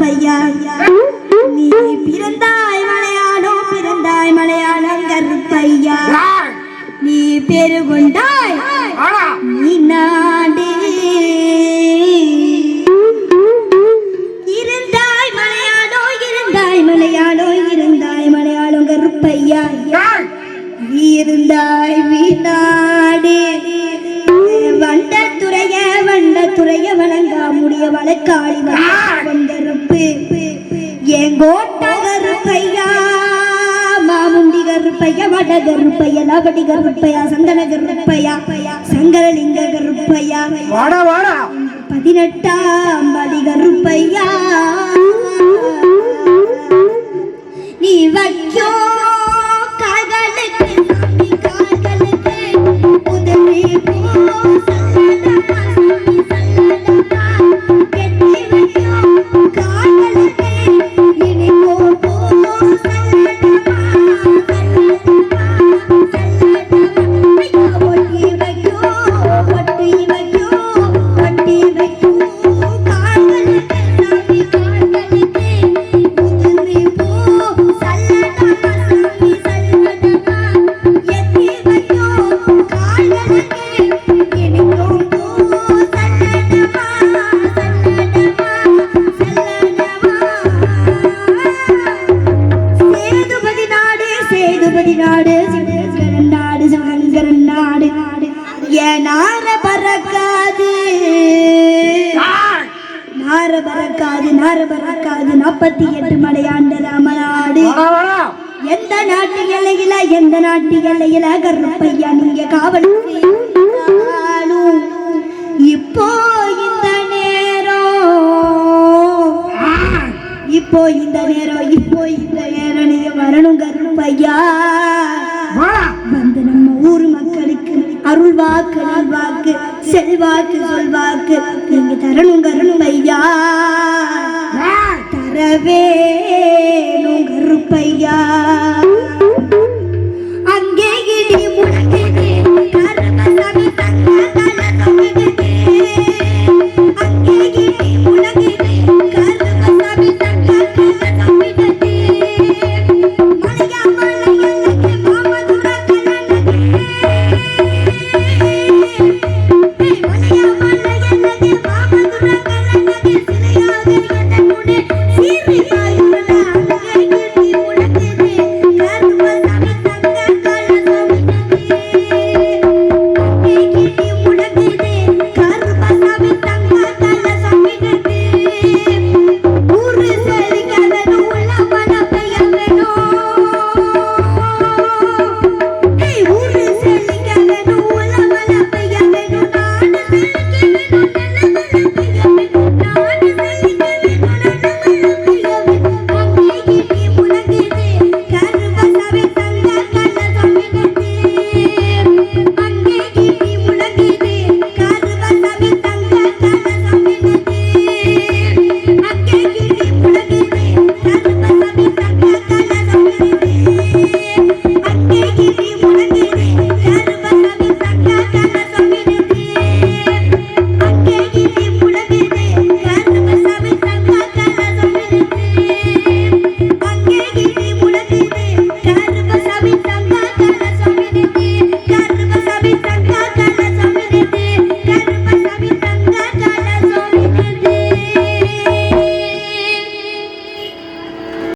கருப்பையான் நீ பிறந்தாய் மலையாளம் பிறந்தாய் மலையாளம் கருப்பையா. நீ பெருகுண்டாய் நீ நாடே இருந்தாய் மலையாளோ இருந்தாய் மலையாளோ இருந்தாய் மலையாளம் கருப்பையா. இருந்தாய் வீணாடே. வண்ட துறைய வண்ட துறைய வணங்கா முடிய வழக்காளி வந்த எங்கோட்ட கருப்பையா மாமுண்டி கருப்பையா வட கருப்பையா லவடி கருப்பையா சந்தன கருப்பையா சங்கரலிங்க கருப்பையா பதினெட்டாம் படி கருப்பையா பறக்காது. நார பறக்காது நார பறக்காது. நாற்பத்தி எட்டு மலையாண்ட ராமநாடு. எந்த நாட்டு எல்லையில எந்த நாட்டு எல்லையில கருப்பையா நீங்க காவல். இப்போ இந்த நேரம் இப்போ இந்த நேரம் இப்போ இந்த நேரம் நீங்க வரணும் கருப்பையா வாக்கு நல்வாக்கு செல்வாக்கு சொல்வாக்கு. நீங்க தரணும் கருணும் ஐயா தரவே